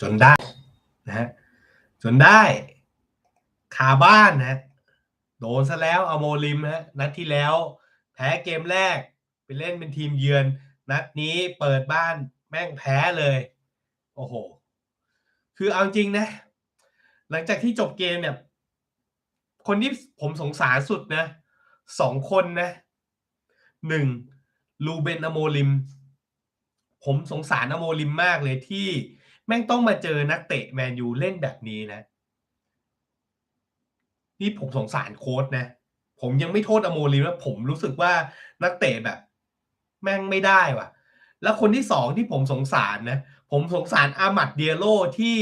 จนได้นะฮะจนได้คาบ้านนะโดนซะแล้วอโมลิมนะฮะนัดที่แล้ว แพ้เกมแรก ไปเล่นเป็นทีมเยือน นัดนี้เปิดบ้านแม่งแพ้เลย โอ้โห คือเอาจริงนะ หลังจากที่จบเกมเนี่ย คนที่ผมสงสารสุดนะสองคนนะหนึ่งลูเบนอโมลิม ผมสงสารอโมลิมมากเลยที่ แม่งต้องมาเจอนักเตะแมนยูเล่นแบบนี้นะ นี่ผมสงสารโค้ดนะ ผมยังไม่โทษอโมลิมแล้วผมรู้สึกว่านักเตะแบบ แม่งไม่ได้ว่ะ แล้วคนที่สองที่ผมสงสารนะ ผมสงสารอามัดเดียโลที่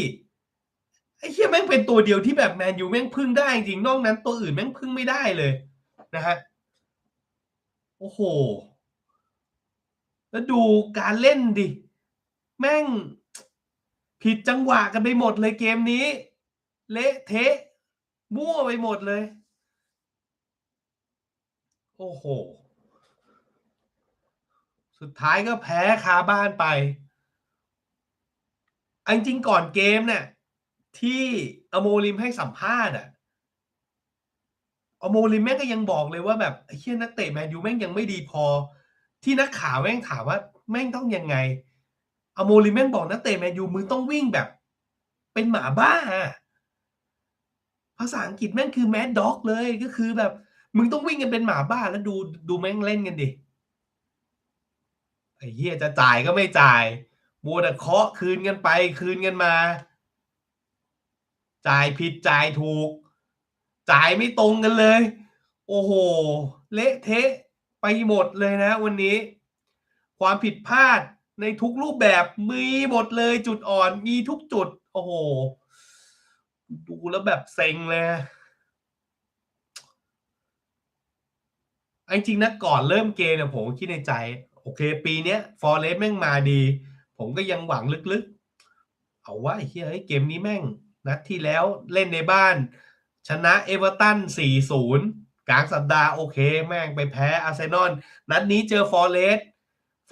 ไอ้เหี้ยแม่งเป็นตัวเดียวที่แบบแมนยูแม่งพึ่งได้จริงนอกนั้นตัวอื่นแม่งพึ่งไม่ได้เลยนะฮะโอ้โห แล้วดูการเล่นดิ แม่ง ผิดจังหวะกันไปหมดเลยเกมนี้ เละเทะมั่วไปหมดเลย โอ้โห สุดท้ายก็แพ้คาบ้านไป อันจริงก่อนเกมเนี่ยที่อโมลิมให้สัมภาษณ์อะอโมลิมแม่งก็ยังบอกเลยว่าแบบไอ้เชี่ยนักเตะแมนยูแม่งยังไม่ดีพอ ที่นักข่าวแม่งถามว่าแม่งต้องยังไง อโมลิแม่งบอกนักเตะแมนยูมึงต้องวิ่งแบบ เป็นหมาบ้า ภาษาอังกฤษแม่งคือแมดด็อกเลยก็คือแบบ มึงต้องวิ่งกันเป็นหมาบ้าแล้วดูดูแม่งเล่นกันดิไอ้เหี้ยจะจ่ายก็ไม่จ่ายมัวแต่เคาะคืนกันไปคืนกันมา จ่ายผิดจ่ายถูก จ่ายไม่ตรงกันเลย โอ้โห เละเทะไปหมดเลยนะ วันนี้ ความผิดพลาด ในทุกรูปแบบมีหมดเลยจุดอ่อนมีทุกจุด โอ้โห ดูแล้วแบบเซ็งเลยจริงนะก่อนเริ่มเกมเนี่ยผมคิดในใจ โอเค ปีเนี้ยฟอร์เรสแม่งมาดี ผมก็ยังหวังลึกๆ เอาว่าไอ้เฮ้ยเกมนี้แม่ง นัดที่แล้วเล่นในบ้าน ชนะเอเวอร์ตัน 4-0 กลางสัปดาห์โอเค แม่งไปแพ้อาร์เซนอลนัดนี้เจอฟอร์เรส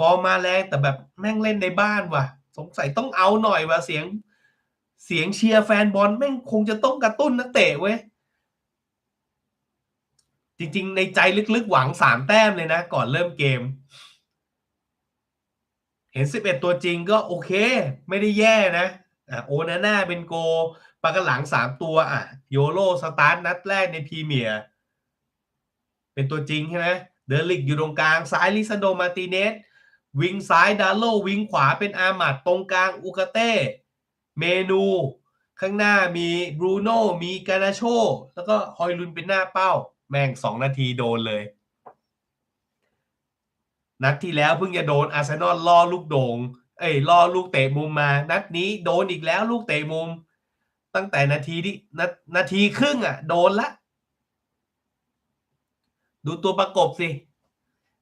อร์มมาแรงแต่แบบแม่งเล่นในบ้านว่ะ สงสัยต้องเอาหน่อยว่ะเสียง เสียงเชียร์แฟนบอลแม่งคงจะต้องกระตุ้นนักเตะเว้ยจริงๆ ในใจลึกๆ หวังสามแต้มเลยนะ ก่อนเริ่มเกม เห็นสิบเอ็ดตัวจริงก็โอเค ไม่ได้แย่นะอะโอนาน่าเป็นโกปากหลังสามตัวอะโยโรสตาร์ทนัดแรกในพรีเมียร์เป็นตัวจริงใช่ไหมเดลิกอยู่ตรงกลาง ซ้ายลิซันโดมาติเนส วิงซ้ายดาโลวิงขวาเป็นอามัดตรงกลางอุกาเต้เมนู ข้างหน้ามีบรูโน่มีกานาโช แล้วก็ฮอยลุนเป็นหน้าเป้า แม่งสองนาทีโดนเลย นัดที่แล้วเพิ่งจะโดนอาร์เซนอลล่อลูกโดง่งเอ้ยล่อลูกเตะมุมมา นัดนี้โดนอีกแล้วลูกเตะมุม ตั้งแต่นาทีที่นานาทีครึ่งอะ โดนละ ดูตัวประกบสิ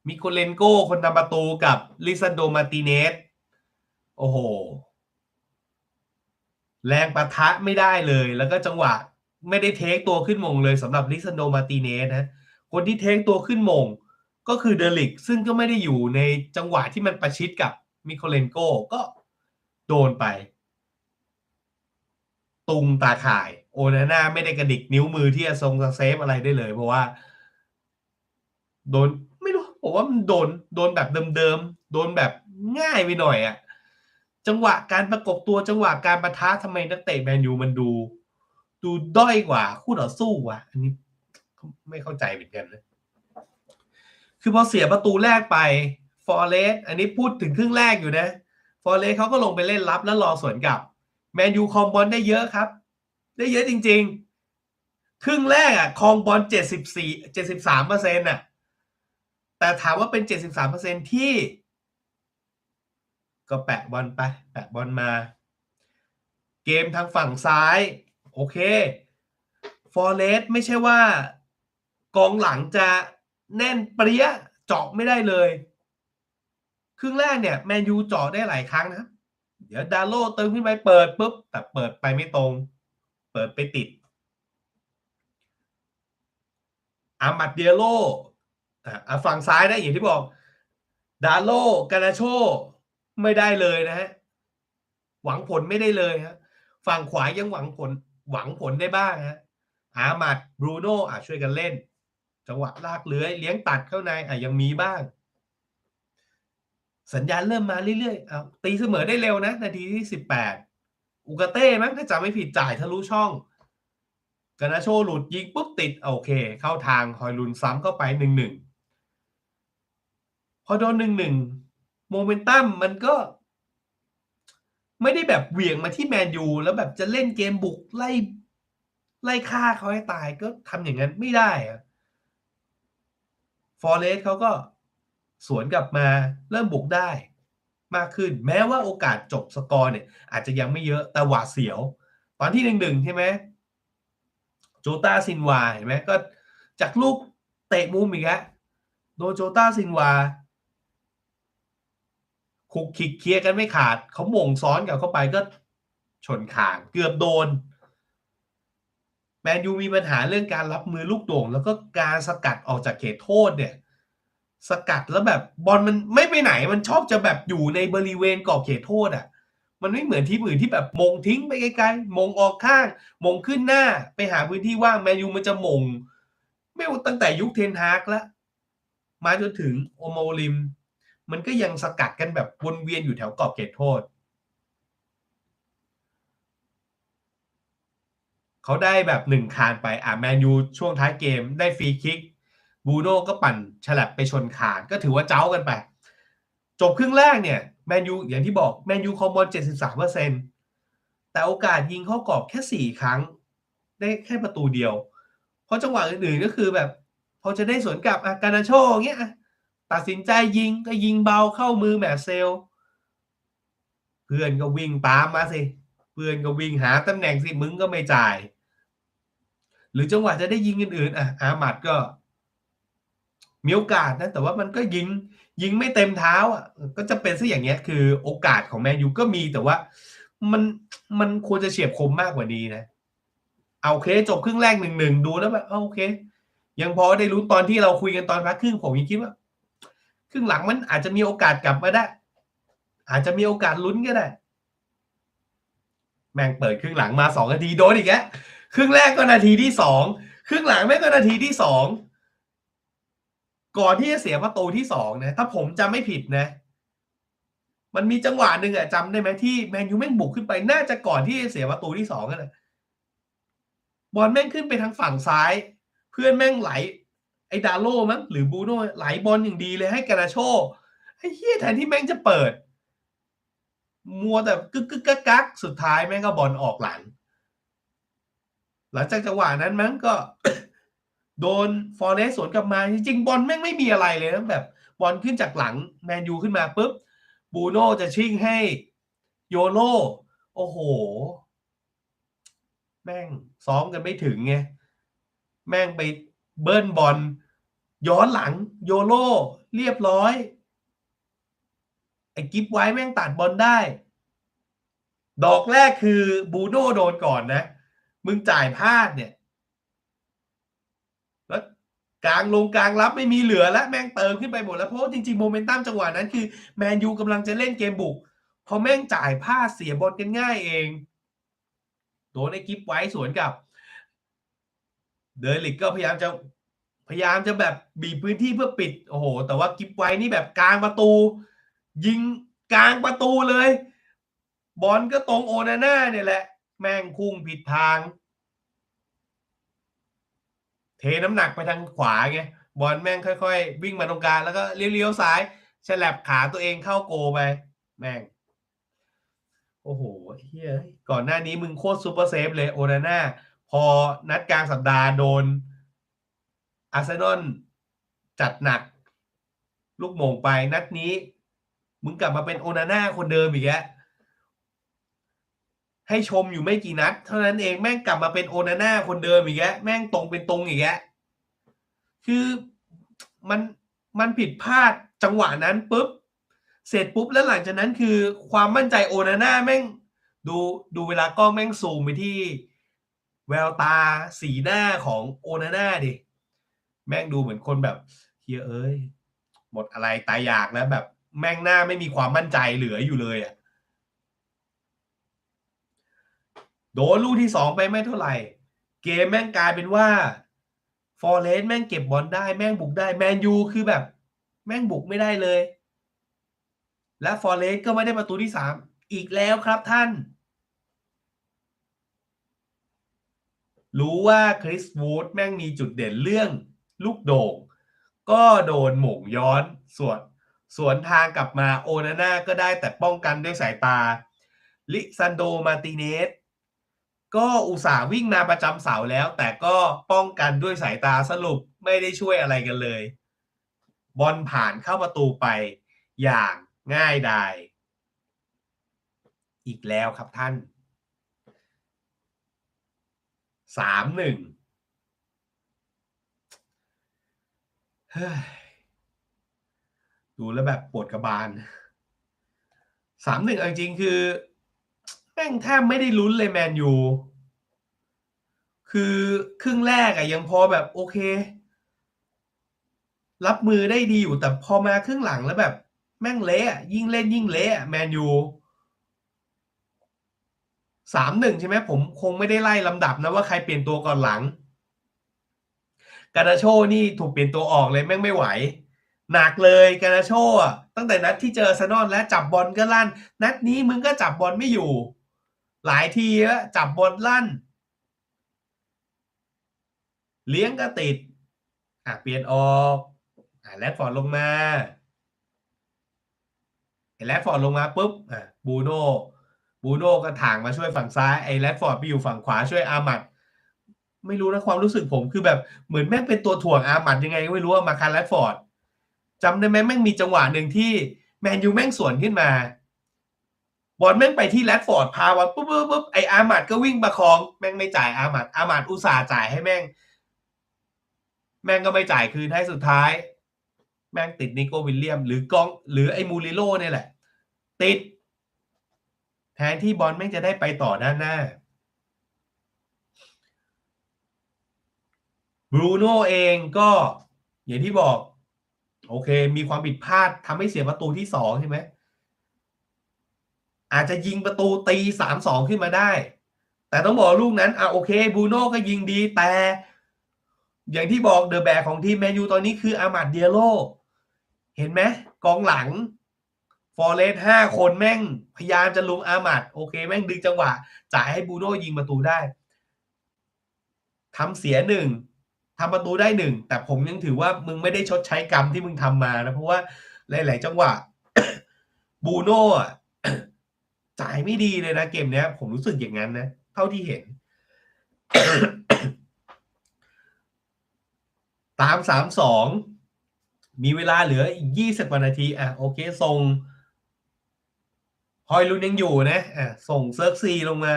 มิโคเลนโกคนทำประตูกับลิซันโดมาติเนสโอ้โห แรงประทะไม่ได้เลย แล้วก็จังหวะไม่ได้เทคตัวขึ้นมงเลยสำหรับลิซันโดมาติเนสนะคนที่เทคตัวขึ้นมงก็คือเดลิก ซึ่งก็ไม่ได้อยู่ในจังหวะที่มันประชิดกับมิโคเลนโกก็โดนไป ตุงตาข่าย โอนาน่าไม่ได้กระดิกนิ้วมือที่จะทรงเซฟอะไรได้เลย เพราะว่า โดน ผมว่ามันโดนโดนแบบเดิมๆ โดนแบบง่ายไปหน่อยอะจังหวะการประกบตัวจังหวะการประทะทำไมนักเตะแมนยูมันดู ดูด้อยกว่า คู่ต่อสู้วะอันนี้ไม่เข้าใจเหมือนกันนะคือพอเสียประตูแรกไปฟอร์เรสอันนี้พูดถึงครึ่งแรกอยู่นะฟอร์เรสเขาก็ลงไปเล่นรับแล้วรอสวนกลับแมนยูคองบอลได้เยอะครับ ได้เยอะจริง ๆ ครึ่งแรกอะคองบอลเจ็ดสิบสี่เจ็ดสิบสามเปอร์เซ็นต์อะ แต่ถามว่าเป็นเจ็ดสิบสามเปอร์เซ็นที่ ก็แปะบอลไป แปะบอลมา เกมทางฝั่งซ้าย โอเคฟอร์เรสไม่ใช่ว่ากองหลังจะแน่นเปรี้ยเจาะไม่ได้เลย ครึ่งแรกเนี่ยแมนยูเจาะได้หลายครั้งนะ เดี๋ยวดาโลเติมขึ้นไปเปิดปุ๊บ แต่เปิดไปไม่ตรง เปิดไปติดอามัดเดียโล อ่าฝั่งซ้ายนะอย่างที่บอกดาโลกานาโชไม่ได้เลยนะฮะหวังผลไม่ได้เลยฮะฝั่งขวายังหวังผลหวังผลได้บ้างฮะอามัดบรูโน่อะช่วยกันเล่น จังหวะลากเลื้อยเลี้ยงตัดเข้าในอะยังมีบ้าง สัญญาณเริ่มมาเรื่อยๆเอาตีเสมอได้เร็วนะ นาทีที่สิบแปดอุกาเต้มั้งถ้าจำไม่ผิดจ่ายทะลุช่องกานาโชหลุดยิงปุ๊บติด โอเค เข้าทางฮอยลุนซ้ำเข้าไปหนึ่งหนึ่ง อโดนหนึ่งหนึ่งโมเมนตัมมันก็ ไม่ได้แบบเหวี่ยงมาที่แมนยูแล้วแบบจะเล่นเกมบุกไล่ไล่ฆ่าเขาให้ตายก็ทำอย่างนั้นไม่ได้อะฟอร์เรสเขาก็สวนกลับมาเริ่มบุกได้ มากขึ้น แม้ว่าโอกาสจบสกอร์เนี่ย อาจจะยังไม่เยอะแต่หวาดเสียว ตอนที่หนึ่งหนึ่งใช่ไหมโจตาซินวาเห็นไหมก็จากลูกเตะมุมอีกแล้วโดนโจตาซินวา คุกคิกเคลียร์กันไม่ขาด เขาหม่งซ้อนกับเข้าไปก็ชนคางเกือบโดน แมนยูมีปัญหาเรื่องการรับมือลูกโด่ง แล้วก็การสกัดออกจากเขตโทษเนี่ย สกัดแล้วแบบบอลมันไม่ไปไหนมันชอบจะแบบอยู่ในบริเวณกรอบเขตโทษอะ มันไม่เหมือนที่อื่นที่แบบมงทิ้งไปไกลๆมงออกข้าง มงขึ้นหน้า ไปหาพื้นที่ว่างแมนยูมันจะมง ไม่ว่าตั้งแต่ยุคเทนฮากแล้วมาจนถึงโอโมลิม มันก็ยังสกัดกันแบบวนเวียนอยู่แถวกรอบเขตโทษ เขาได้แบบหนึ่งคานไปอะแมนยูช่วงท้ายเกมได้ฟรีคิกบูโน่ก็ปั่นฉลับไปชนคานก็ถือว่าเจ้ากันไป จบครึ่งแรกเนี่ยแมนยูอย่างที่บอกแมนยูคอมบอล73%แต่โอกาสยิงเข้ากรอบแค่ 4 ครั้ง ได้แค่ประตูเดียว เพราะจังหวะอื่นๆก็คือแบบ พอจะได้สวนกลับอาการนาโชเงี้ย ตัดสินใจยิงก็ยิงเบาเข้ามือแมเซล เพื่อนก็วิ่งตามมาสิ เพื่อนก็วิ่งหาตำแหน่งสิมึงก็ไม่จ่าย หรือจังหวะจะได้ยิงอื่นๆอะอามัดก็ มีโอกาสนะ แต่ว่ามันก็ยิงยิงไม่เต็มเท้าอะก็จะเป็นซะอย่างเงี้ย คือโอกาสของแมนยูก็มีแต่ว่า มันมันควรจะเฉียบคมมากกว่านี้นะเอาโอเคจบครึ่งแรกหนึ่งหนึ่งดูแล้วแบบโอเค ยังพอได้รู้ตอนที่เราคุยกันตอนพักครึ่งผมยังคิดว่า ครึ่งหลังมันอาจจะมีโอกาสกลับมาได้ อาจจะมีโอกาสลุ้นก็ได้ แม่งเปิดครึ่งหลังมาสองนาทีโดนอีกแล้วครึ่งแรกก็นาทีที่สองครึ่งหลังแม่งก็นาทีที่สองก่อนที่จะเสียประตูที่สองนะถ้าผมจำไม่ผิดนะ มันมีจังหวะหนึ่งอะจำได้ไหมที่แมนยูแม่งบุกขึ้นไปน่าจะก่อนที่จะเสียประตูที่สองกันนะบอลแม่งขึ้นไปทางฝั่งซ้าย เพื่อนแม่งไหล ไอ้ดาโลมั้งหรือบูโน่ไหลบอลอย่างดีเลยให้กานาโชไอ้เฮียแทนที่แม่งจะเปิด มัวแต่กึกกึกกักกักสุดท้ายแม่งก็บอลออกหลัง หลังจากจังหวะนั้นมั้งก็ โดนฟอร์เรสสวนกลับมา จริงๆบอลแม่งไม่มีอะไรเลยนะแบบบอลขึ้นจากหลังแมนยูขึ้นมาปุ๊บบูโน่จะชิ่งให้โยโลโอ้โห แม่งซ้อมกันไม่ถึงไง แม่งไป เบิ้ลบอลย้อนหลังโยโลเรียบร้อย ไอ้กิฟไว้แม่งตัดบอลได้ ดอกแรกคือบูโน่โดนก่อนนะ มึงจ่ายพลาดเนี่ย แล้วกลางลงกลางรับไม่มีเหลือแล้วแม่งเติมขึ้นไปหมดแล้ว เพราะจริงๆโมเมนตัมจังหวะนั้นคือแมนยูกำลังจะเล่นเกมบุก พอแม่งจ่ายพลาดเสียบอลกันง่ายเอง โดนไอ้กิฟไว้สวนกับ เดลิกก็พยายามจะพยายามจะแบบบีบพื้นที่เพื่อปิดโอ้โห แต่ว่ากิฟไว้นี่แบบกลางประตู ยิงกลางประตูเลย บอลก็ตรงโอนาน่าเนี่ยแหละ แม่งพุ่งผิดทาง เทน้ำหนักไปทางขวาไงบอลแม่งค่อย ๆ วิ่งมาตรงกลางแล้วก็เลี้ยวๆซ้ายฉลับขาตัวเองเข้าโกไป แม่ง โอ้โหเฮียก่อนหน้านี้มึงโคตรซูเปอร์เซฟเลยโอนาน่า พอนัดกลางสัปดาห์โดนอาร์เซนอลจัดหนัก ลูกโมงไปนัดนี้ มึงกลับมาเป็นโอนาน่าคนเดิมอีกแล้วให้ชมอยู่ไม่กี่นัด เท่านั้นเองแม่งกลับมาเป็นโอนาน่าคนเดิมอีกแล้วแม่งตรงเป็นตรงอีกแล้วคือมันมันผิดพลาดจังหวะนั้นปุ๊บ เสร็จปุ๊บแล้วหลังจากนั้นคือความมั่นใจโอนาน่าแม่งดูดูเวลากล้องแม่งซูมไปที่ แววตาสีหน้าของโอนาน่าดิ แม่งดูเหมือนคนแบบเฮียเอ้ย หมดอะไรตายอยากแล้วแบบ แม่งหน้าไม่มีความมั่นใจเหลืออยู่เลยอะโดนลูกที่สองไปไม่เท่าไหร่ เกมแม่งกลายเป็นว่าฟอร์เรสแม่งเก็บบอลได้แม่งบุกได้แมนยูคือแบบ แม่งบุกไม่ได้เลย และฟอร์เรสก็ไม่ได้ประตูที่สามอีกแล้วครับท่าน รู้ว่าคริสวูดแม่งมีจุดเด่นเรื่องลูกโด่ง ก็โดนหม่งย้อนส่วนสวนทางกลับมาโอนาน่าก็ได้แต่ป้องกันด้วยสายตา ลิซันโดมาติเนสก็อุตส่าห์วิ่งมาประจำเสาแล้ว แต่ก็ป้องกันด้วยสายตาสรุปไม่ได้ช่วยอะไรกันเลย บอลผ่านเข้าประตูไปอย่างง่ายดาย อีกแล้วครับท่าน สามหนึ่งดูแล้วแบบปวดกระบาลสามหนึ่งจริงๆคือแม่งแทบไม่ได้ลุ้นเลยแมนยูคือครึ่งแรกอะยังพอแบบโอเค รับมือได้ดีอยู่แต่พอมาครึ่งหลังแล้วแบบ แม่งเละยิ่งเล่นยิ่งเละอะแมนยู สามหนึ่งใช่ไหมผมคงไม่ได้ไล่ลำดับนะว่าใครเปลี่ยนตัวก่อนหลังกานาโชนี่ถูกเปลี่ยนตัวออกเลยแม่งไม่ไหว หนักเลยกานาโช่ตั้งแต่นัดที่เจออานอลและจับบอลก็ลั่น นัดนี้มึงก็จับบอลไม่อยู่ หลายทีแล้วจับบอลลั่น เลี้ยงก็ติดอะเปลี่ยนออกอะแรดฟอร์ดลงมาแรดฟอร์ดลงมาปุ๊บอะบูโน่ บูโน่ก็ถ่างมาช่วยฝั่งซ้ายไอ้แรดฟอร์ดไปอยู่ฝั่งขวาช่วยอามัดไม่รู้นะความรู้สึกผมคือแบบเหมือนแม่งเป็นตัวถ่วงอามัดยังไงก็ไม่รู้ว่ามาคันแรดฟอร์ดจำได้ไหมแม่งมีจังหวะหนึ่งที่แมนยูแม่งสวนขึ้นมาบอลแม่งไปที่แรดฟอร์ดพาบอลปุ๊บปุ๊บปุ๊บไออามัดก็วิ่งประคอง แม่งไม่จ่ายอามัดอามัดอุตส่าห์จ่ายให้แม่ง แม่งก็ไม่จ่ายคืนให้สุดท้าย แม่งติดนิโก้วิลเลียม หรือกอง หรือไอมูริโลเนี่ยแหละ ติด แทนที่บอลแม่งจะได้ไปต่อด้านหน้าบรูโน่เองก็อย่างที่บอก โอเค มีความผิดพลาดทำให้เสียประตูที่สองใช่ไหมอาจจะยิงประตูตีสามสองขึ้นมาได้ แต่ต้องบอกลูกนั้นอะโอเคบรูโน่ก็ยิงดีแต่ อย่างที่บอกเดอะแบกของทีมแมนยูตอนนี้คืออามัดเดียโลเห็นไหมกองหลัง อร์เรสห้าคนแม่งพยายามจะลุมอามัดโอเค แม่งดึงจังหวะ จ่ายให้บูโน่ยิงประตูได้ทำเสียหนึ่งทำประตูได้หนึ่งแต่ผมยังถือว่ามึงไม่ได้ชดใช้กรรมที่มึงทำมานะ เพราะว่าหลาย ๆ จังหวะบูโน่จ่ายไม่ดีเลยนะเกมเนี้ย ผมรู้สึกอย่างนั้นนะ เท่าที่เห็น ตามสามสองมีเวลาเหลืออีกยี่สิบนาที อะ โอเคส่ง ฮอยลุนยังอยู่นะอะส่งเซิร์กซีลงมา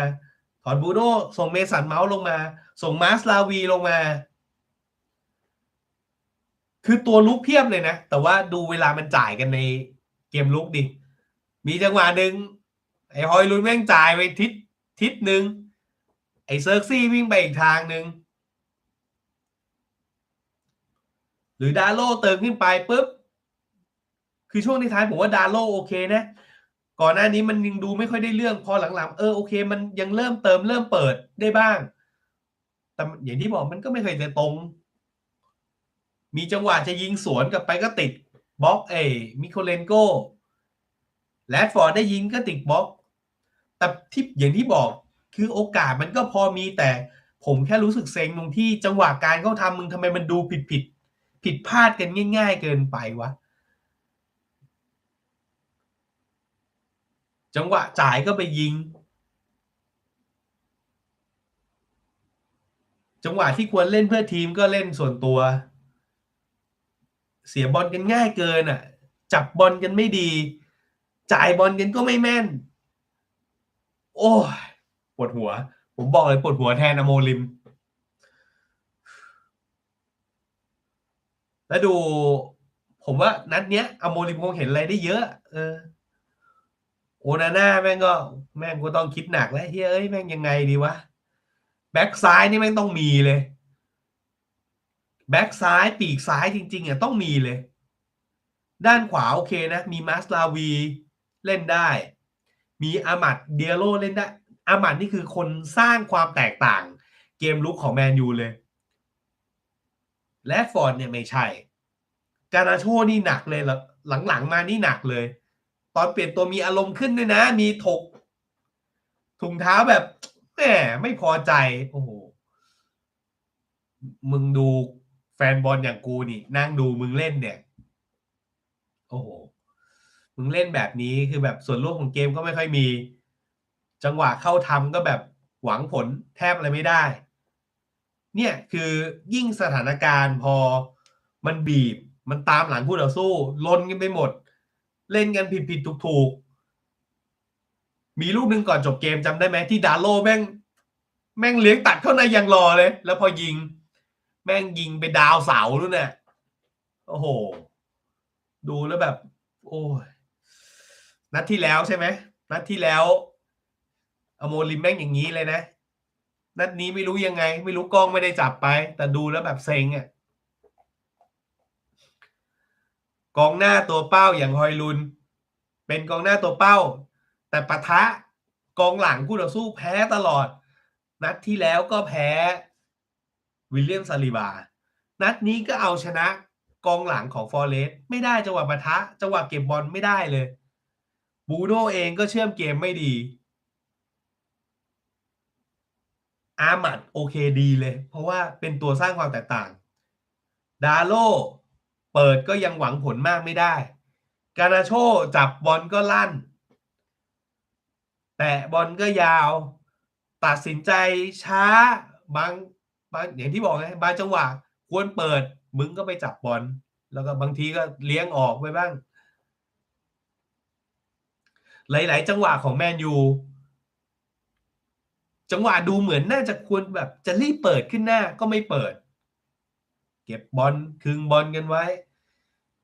ถอนบูโน่ส่งเมสันเมาส์ลงมา ส่งมาสลาวีลงมา คือตัวลุกเพียบเลยนะ แต่ว่าดูเวลามันจ่ายกันในเกมลุกดิ มีจังหวะหนึ่งไอ้ฮอยลุนแม่งจ่ายไปทิศทิศหนึ่งไอ้เซิร์กซี่วิ่งไปอีกทางหนึ่งหรือดาโลเติมขึ้นไปปุ๊บ คือช่วงท้ายผมว่าดาโลโอเคนะ ก่อนหน้านี้มันยังดูไม่ค่อยได้เรื่องพอหลังๆ เออโอเค มันยังเริ่มเติมเริ่มเปิดได้บ้าง แต่อย่างที่บอกมันก็ไม่เคยจะตรง มีจังหวะจะยิงสวนกลับไปก็ติดบล็อกเอมิโคเลนโกแรดฟอร์ดได้ยิงก็ติดบล็อก แต่ที่อย่างที่บอกคือโอกาสมันก็พอมีแต่ผมแค่รู้สึกเซ็งตรงที่จังหวะการเขาทำมึงทำไมมันดูผิดผิดผิดพลาดกันง่าย ๆ เกินไปวะ จังหวะจ่ายก็ไปยิง จังหวะที่ควรเล่นเพื่อทีมก็เล่นส่วนตัว เสียบอลกันง่ายเกินอะ จับบอลกันไม่ดี จ่ายบอลกันก็ไม่แม่น โอ้ยปวดหัว ผมบอกเลยปวดหัวแทนอโมลิม แล้วดู ผมว่านัดเนี้ยอโมลิมคงเห็นอะไรได้เยอะ เออ โอนาน่าแม่งก็แม่งก็ต้องคิดหนักแล้วเฮ้ยแม่งยังไงดีวะแบ็กซ้ายนี่แม่งต้องมีเลยแบ็กซ้ายปีกซ้ายจริงๆอะต้องมีเลย ด้านขวาโอเคนะ มีมาสลาวีเล่นได้ มีอามัดเดียโลเล่นได้อามัดนี่คือคนสร้างความแตกต่าง เกมลุกของแมนยูเลย และฟอร์ดเนี่ยไม่ใช่ การาโชนี่หนักเลยหลังๆมานี่หนักเลย ตอนเปลี่ยนตัวมีอารมณ์ขึ้นด้วยนะ มีถก ถุงเท้าแบบแหมไม่พอใจ โอ้โห มึงดูแฟนบอลอย่างกูนี่ นั่งดูมึงเล่นเนี่ย โอ้โห มึงเล่นแบบนี้คือแบบส่วนร่วมของเกมก็ไม่ค่อยมี จังหวะเข้าทำก็แบบหวังผลแทบอะไรไม่ได้ เนี่ยคือยิ่งสถานการณ์พอมันบีบ มันตามหลังผู้ต่อสู้ลนกันไปหมด เล่นกันผิดผิดถูกถูกๆมีลูกหนึ่งก่อนจบเกมจำได้ไหมที่ดาโลแม่ง แม่งเลี้ยงตัดเข้าในยังรอเลย แล้วพอยิง แม่งยิงไปดาวเสาด้วยเนี่ยโอ้โห ดูแล้วแบบ โอ้ยนัดที่แล้วใช่ไหมนัดที่แล้วอโมลิมแม่งอย่างนี้เลยนะ นัดนี้ไม่รู้ยังไง ไม่รู้กล้องไม่ได้จับไป แต่ดูแล้วแบบเซ็งอะ่ะ กองหน้าตัวเป้าอย่างฮอยลุน เป็นกองหน้าตัวเป้า แต่ปะทะกองหลังคู่ต่อสู้แพ้ตลอด นัดที่แล้วก็แพ้วิลเลียมซาลิบา นัดนี้ก็เอาชนะกองหลังของฟอร์เรสต์ไม่ได้จังหวะปะทะจังหวะเก็บบอลไม่ได้เลย บูโดเองก็เชื่อมเกมไม่ดี อาหมัดโอเคดีเลย เพราะว่าเป็นตัวสร้างความแตกต่าง ดาโล เปิดก็ยังหวังผลมากไม่ได้ กานาโชจับบอลก็ลั่น แต่บอลก็ยาว ตัดสินใจช้าบางบางอย่างที่บอกไงบางจังหวะควรเปิดมึงก็ไปจับบอลแล้วก็บางทีก็เลี้ยงออกไปบ้าง หลาย ๆ จังหวะของแมนยูจังหวะดูเหมือนน่าจะควรแบบจะรีบเปิดขึ้นหน้าก็ไม่เปิด เก็บบอลคึงบอลกันไว้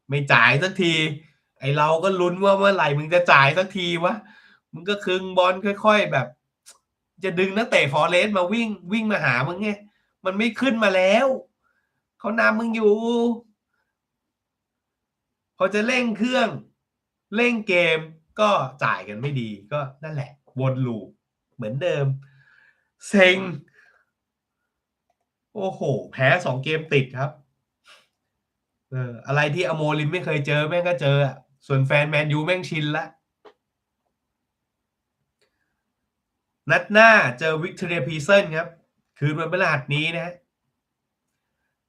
ไม่จ่ายสักที ไอเราก็ลุ้นว่าเมื่อไหร่มึงจะจ่ายสักทีวะมึงก็คึงบอลค่อยๆแบบ จะดึงนักเตะฟอร์เรสต์มาวิ่งวิ่งมาหามึงไงมันไม่ขึ้นมาแล้วเขานำมึงอยู่พอจะเร่งเครื่อง เร่งเกมก็จ่ายกันไม่ดีก็นั่นแหละ วนลูปเหมือนเดิม เซ็ง โอ้โห แพ้สองเกมติดครับ เออ อะไรที่อโมลิมไม่เคยเจอแม่งก็เจออะส่วนแฟนแมนยูแม่งชินละ นัดหน้าเจอวิกตอเรียพีเซนครับ คืนวันพฤหัสนี้นะฮะ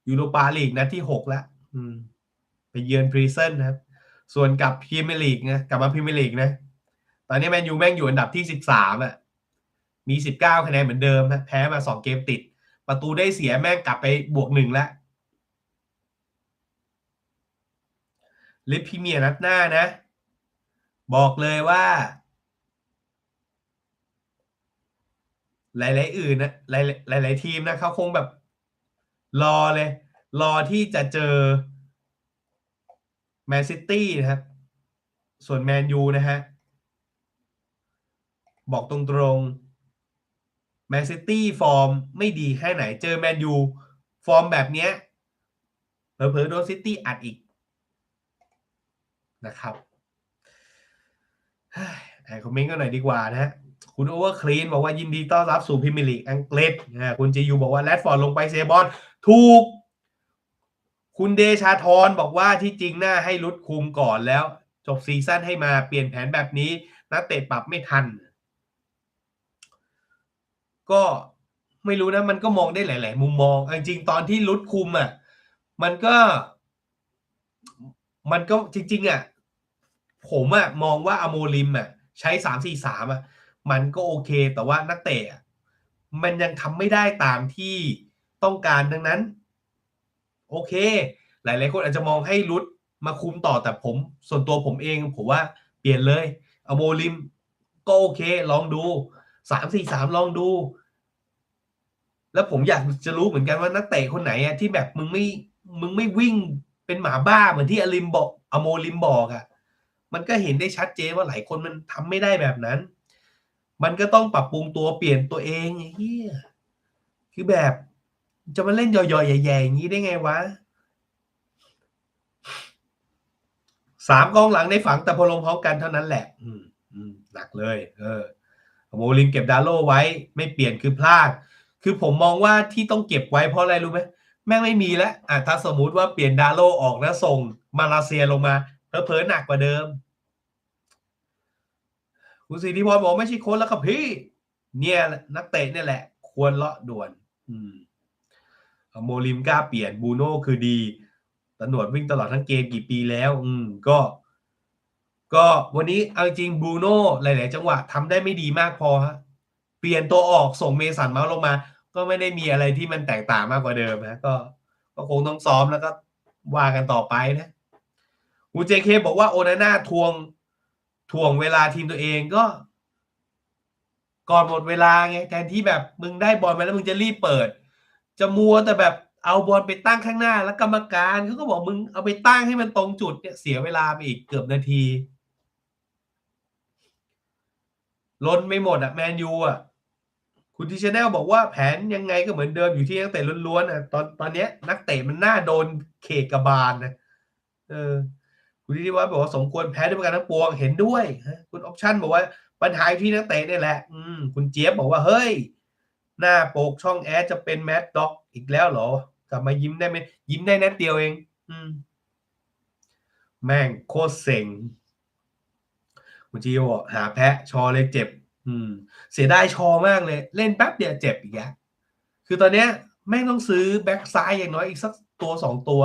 ยูโรปาลีกนัดที่หกล้วอืมไปเยือนพรีเซนนะครับ ส่วนกับพรีเมียร์ลีกนะกลับมาพรีเมียร์ลีกนะ ตอนนี้แมนยูแม่งอยู่อันดับที่สิบสามอะ มีสิบเก้าคะแนนเหมือนเดิมนะแพ้มาสองเกมติด ประตูได้เสียแม่งกลับไปบวกหนึ่งแล้วลิฟพรีเมียนัดหน้านะ บอกเลยว่า หลาย ๆ อื่นนะหลายหลายๆทีมนะเขาคงแบบ รอเลย รอที่จะเจอแมนซิตี้นะครับ ส่วนแมนยูนะฮะ บอกตรง ๆ แมนซิตี้ฟอร์มไม่ดีแค่ไหนเจอแมนยูฟอร์มแบบเนี้ยเผลอๆโดนซิตี้อัดอีกนะครับอ่านคอมเมนต์กันหน่อยดีกว่านะฮะคุณโอเวอร์คลีนบอกว่ายินดีต้อนรับสู่พรีเมียร์ลีกอังกฤษนะคุณจียูบอกว่าแรดฟอร์ดลงไปเซบอลถูก คุณเดชาธรบอกว่าที่จริงน่าให้รุดคุมก่อนแล้ว จบซีซั่นให้มาเปลี่ยนแผนแบบนี้นักเตะปรับไม่ทัน ก็ไม่รู้นะมันก็มองได้หลาย ๆ มุมมองจริงๆตอนที่รุดคุมอะมันก็ มันก็จริง ๆ อะ ผมอะมองว่าอโมลิมอะ ใช้สามสี่สามอะ มันก็โอเค แต่ว่านักเตะมันยังทำไม่ได้ตามที่ต้องการดังนั้น โอเค หลาย ๆ คนอาจจะมองให้รุดมาคุมต่อแต่ผม ส่วนตัวผมเอง ผมว่าเปลี่ยนเลย อโมลิมก็โอเค ลองดูสามสี่สามลองดู แล้วผมอยากจะรู้เหมือนกันว่านักเตะคนไหนอะที่แบบมึงไม่มึงไม่วิ่งเป็นหมาบ้าเหมือนที่อลิมบอกอโมลิมบอกอะมันก็เห็นได้ชัดเจนว่าหลายคนมันทำไม่ได้แบบนั้น มันก็ต้องปรับปรุงตัวเปลี่ยนตัวเองไอ้เหี้ยคือแบบจะมาเล่นย่อยๆแย่ๆอย่างนี้ได้ไงวะสามกองหลังในฝังแต่พอลงพร้อมกันเท่านั้นแหละ อืมอืมหนักเลย เออโมลิมเก็บดาโลไว้ ไม่เปลี่ยนคือพลาด คือผมมองว่าที่ต้องเก็บไว้เพราะอะไรรู้ไหมแม่งไม่มีแล้วอะถ้าสมมุติว่าเปลี่ยนดาโลออกแล้วส่งมาเลเซียลงมาเพอๆหนักกว่าเดิมคุณสิทธิพรบอกไม่ใช่คนแล้วครับพี่ เนี่ยนักเตะเนี่ยแหละ ควรเลาะด่วน อืมโมลิมกล้าเปลี่ยนบูโน่คือดีตำรวจวิ่งตลอดทั้งเกมกี่ปีแล้ว อืม ก็ ก็วันนี้เอาจริงบูโน่หลาย ๆ จังหวะทำได้ไม่ดีมากพอฮะ เปลี่ยนตัวออกส่งเมสันมาลงมา ก็ไม่ได้มีอะไรที่มันแตกต่างมากกว่าเดิมนะก็ก็คงต้องซ้อมแล้วก็ว่ากันต่อไปนะอูเจเคบอกว่าโอนาน่าทวงทวงเวลาทีมตัวเองก็ ก่อนหมดเวลาไงแทนที่แบบมึงได้บอลมาแล้วมึงจะรีบเปิด จะมัวแต่แบบเอาบอลไปตั้งข้างหน้า แล้วกรรมการเขาก็บอกมึงเอาไปตั้งให้มันตรงจุดเนี่ยเสียเวลาไปอีกเกือบนาทีล้นไม่หมดอะแมนยูอะ คุณทีชแนลบอกว่าแผนยังไงก็เหมือนเดิมอยู่ที่นักเตะล้วนๆอะตอนตอนนี้นักเตะมันน่าโดนเขกกระบาลนะเออคุณทิติวัฒน์บอกว่าสมควรแพ้ด้วยประการทั้งปวงเห็นด้วยคุณออปชั่นบอกว่าปัญหาที่นักเตะนี่แหละ อืมคุณเจี๊ยบบอกว่าเฮ้ย หน้าโปกช่องแอดจะเป็นแมดด็อกอีกแล้วเหรอกลับมายิ้มได้ไหมยิ้มได้นัดเดียวเอง อืม แม่งโคตรเซ็งคุณจีบอกหาแพะชอเลยเจ็บ อืม เสียดายชอมากเลย เล่นแป๊บเดียวเจ็บอีกแล้วคือตอนเนี้ยแม่งต้องซื้อแบ็กซ้ายอย่างน้อยอีกสักตัวสองตัว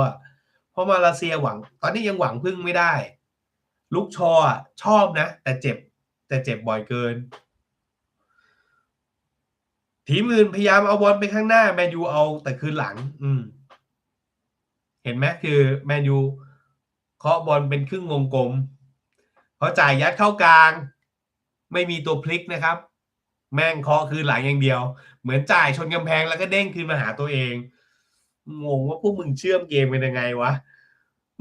เพราะมาเลเซียหวัง ตอนนี้ยังหวังพึ่งไม่ได้ลูกชอชอบนะ แต่เจ็บ แต่เจ็บบ่อยเกิน ทีมอื่นพยายามเอาบอลไปข้างหน้า แมนยูเอาแต่คืนหลัง อืม เห็นไหมคือแมนยูเคาะบอลเป็นครึ่งวงกลมพอจ่ายยัดเข้ากลาง ไม่มีตัวพลิกนะครับ แม่งเคาะคืนหลังอย่างเดียว เหมือนจ่ายชนกำแพงแล้วก็เด้งคืนมาหาตัวเองงงว่าพวกมึงเชื่อมเกมเป็นยังไงวะ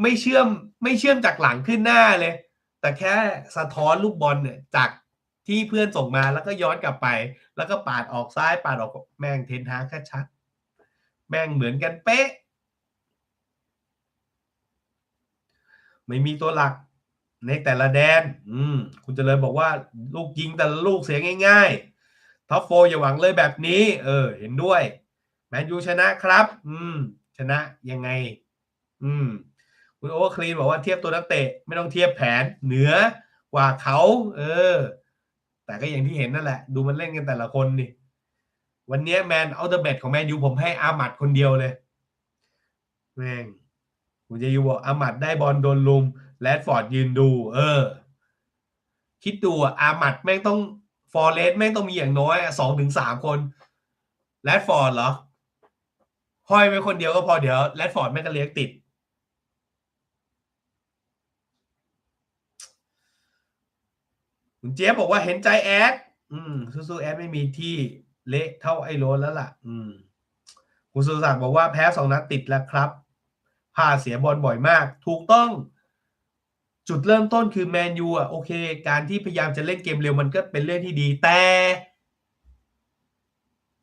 ไม่เชื่อมไม่เชื่อมจากหลังขึ้นหน้าเลย แต่แค่สะท้อนลูกบอลเนี่ยจากที่เพื่อนส่งมาแล้วก็ย้อนกลับไป แล้วก็ปาดออกซ้ายปาดออกแม่งเทนทาแค่ชัด แม่งเหมือนกันเป๊ะ ไม่มีตัวหลัก ในแต่ละแดน อืม คุณเจริญบอกว่า ลูกยิงแต่ละลูกเสียง่ายๆ ท็อปโฟอย่าหวังเลยแบบนี้ เออ เห็นด้วย แมนยูชนะครับ อืม ชนะยังไง อืม คุณโอเวอร์คลีนบอกว่าเทียบตัวนักเตะ ไม่ต้องเทียบแผนเหนือกว่าเขา เออ แต่ก็อย่างที่เห็นนั่นแหละ ดูมันเล่นกันแต่ละคนนี่ วันนี้แมนเอาเดอะแบทของแมนยูผมให้อามัดคนเดียวเลย แม่งคุณจะยูบอกอามัดได้บอลโดนลุม แรดฟอร์ดยืนดู เออ คิดดูอะอามัดแม่งต้องฟอร์เรสแม่งต้องมีอย่างน้อยสองถึงสามคนแรดฟอร์ดเหรอห้อยไว้คนเดียวก็พอเดี๋ยวแรดฟอร์ดแม่งก็เลี้ยงติด คุณเจ๊บอกว่าเห็นใจแอด อืมสู้ๆแอดไม่มีที่เละเท่าไอ้โรนแล้วล่ะ อืมคุณสุศักดิ์บอกว่าแพ้สองนัดติดแล้วครับพาเสียบอลบ่อยมาก ถูกต้อง จุดเริ่มต้นคือแมนยูอะโอเค การที่พยายามจะเล่นเกมเร็วมันก็เป็นเรื่องที่ดี แต่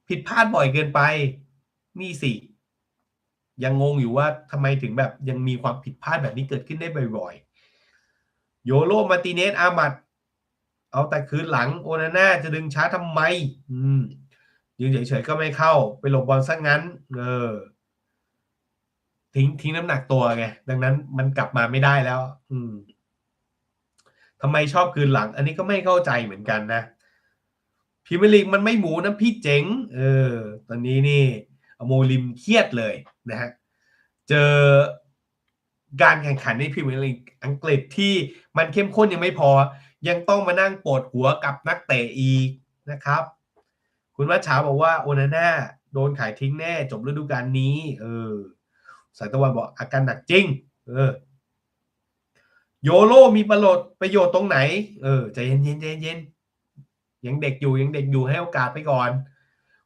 ผิดพลาดบ่อยเกินไป นี่สิ ยังงงอยู่ว่าทำไมถึงแบบยังมีความผิดพลาดแบบนี้เกิดขึ้นได้บ่อยๆ โยโรมาติเนสอามัดเอาแต่คืนหลังโอนาน่าจะดึงช้าทำไม อืมยืนเฉยๆก็ไม่เข้า ไปหลบบอลซะงั้น เออ ทิ้งทิ้งน้ำหนักตัวไง ดังนั้นมันกลับมาไม่ได้แล้ว อืม ทำไมชอบคืนหลัง อันนี้ก็ไม่เข้าใจเหมือนกันนะพิมลีกมันไม่หมูนะพี่เจ๋ง เออ ตอนนี้นี่โมลิมเครียดเลยนะฮะ เจอการแข่งขันในพรีเมียร์ลีกอังกฤษที่มันเข้มข้นยังไม่พอ ยังต้องมานั่งปวดหัวกับนักเตะอีกนะครับ คุณวัชชาบอกว่าโอนาน่าโดนขายทิ้งแน่จบฤดูกาลนี้ เออสายตะวันบอกอาการหนักจริง เออ โยโรมีประโยชน์ประโยชน์ตรงไหน เออใจเย็นเย็นใจเย็นยังเด็กอยู่ยังเด็กอยู่ให้โอกาสไปก่อน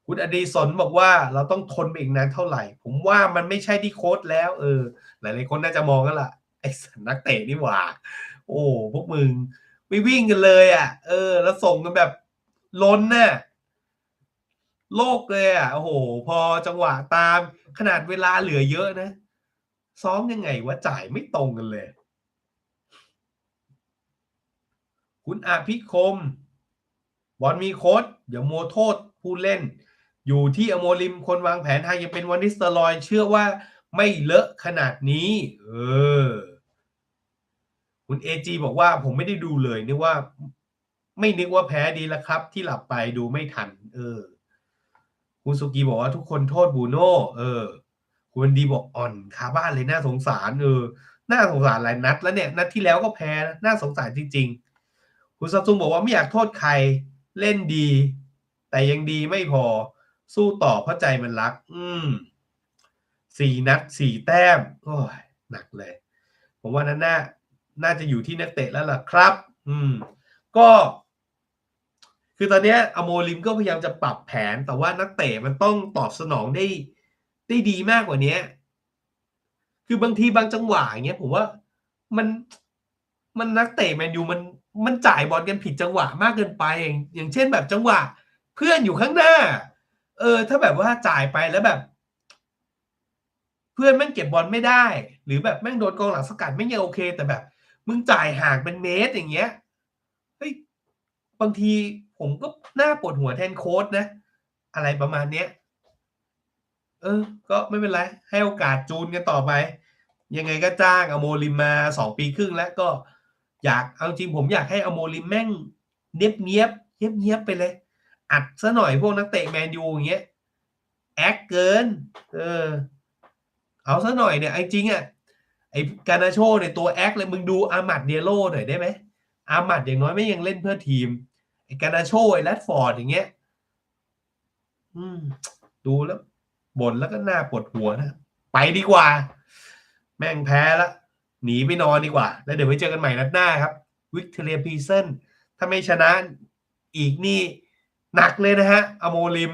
คุณอดีศรบอกว่าเราต้องทนไปอีกนานเท่าไหร่ ผมว่ามันไม่ใช่ที่โค้ดแล้ว เออ หลายๆคนน่าจะมองกันละไอ้สันนักเตะนี่หว่า โอ้พวกมึงไม่วิ่งกันเลยอะ เออ แล้วส่งกันแบบล้นน่ะโลกเลยอะ โอ้โห พอจังหวะตามขนาดเวลาเหลือเยอะนะ ซ้อมยังไงวะจ่ายไม่ตรงกันเลย คุณอาภิคม บอลมีโค้ดอย่ามัวโทษผู้เล่น อยู่ที่อโมริมคนวางแผนไทางยังเป็นวันนิสเตอร์ลอย เชื่อว่าไม่เลอะขนาดนี้ เออ คุณเอจีบอกว่าผมไม่ได้ดูเลยนึกว่า ไม่นึกว่าแพ้ดีแล้วครับ ที่หลับไปดูไม่ทัน เออ คุณสุกีบอกว่าทุกคนโทษบูโน่เออ คุณดีบอกอ่อนคาบ้านเลยน่าสงสารเออน่าสงสารหลายนัดแล้วเนี่ย นัดที่แล้วก็แพ้นะน่าสงสารจริง ๆ คุณซัมซุงบอกว่าไม่อยากโทษใครเล่นดี แต่ยังดีไม่พอสู้ต่อเพราะใจมันรัก อืมสี่นัดสี่แต้มโอ้ยหนักเลย ผมว่านั้นน่าน่าจะอยู่ที่นักเตะแล้วล่ะครับ อืม ก็ คือตอนนี้อโมลิมก็พยายามจะปรับแผน แต่ว่านักเตะมันต้องตอบสนองได้ได้ดีมากกว่านี้คือบางทีบางจังหวะอย่างเงี้ยผมว่ามันมันนักเตะแมนยูมัน มันจ่ายบอลกันผิดจังหวะมากเกินไปอย่างอย่างเช่นแบบจังหวะ เพื่อนอยู่ข้างหน้า เออ ถ้าแบบว่าจ่ายไปแล้วแบบ เพื่อนแม่งเก็บบอลไม่ได้ หรือแบบแม่งโดนกองหลังสกัดไม่ยังโอเค แต่แบบ มึงจ่ายห่างเป็นเมตรอย่างเงี้ยเฮ้ยบางทีผมก็หน่าปวดหัวแทนโค้ดนะ อะไรประมาณเนี้ยเออ ก็ไม่เป็นไร ให้โอกาสจูนกันต่อไป ยังไงก็จ้างอโมลิมมาสองปีครึ่งแล้วก็ อยากเอาจริงผมอยากให้อโมลิมแม่งเนียบเนียบเงียบเงียบไปเลย อัดซะหน่อยพวกนักเตะแมนยูอย่างเงี้ยแอคเกิน เออ เอาซะหน่อยเนี่ยไอ้จริงอะไอ้กานาโชเนี่ยตัวแอคเลยมึงดูอามัดเดียโลหน่อยได้ไหมอามัดอย่างน้อยไม่ยังเล่นเพื่อทีมไอ้กานาโชไอ้แรดฟอร์ดอย่างเงี้ย อืม ดูแล้วบ่นแล้วก็น่าปวดหัวนะ ไปดีกว่า แม่งแพ้ละ หนีไปนอนดีกว่า แล้วเดี๋ยวไว้เจอกันใหม่นัดหน้าครับวิกเทเรียพีเซนถ้าไม่ชนะอีกนี่หนักเลยนะฮะอโมลิม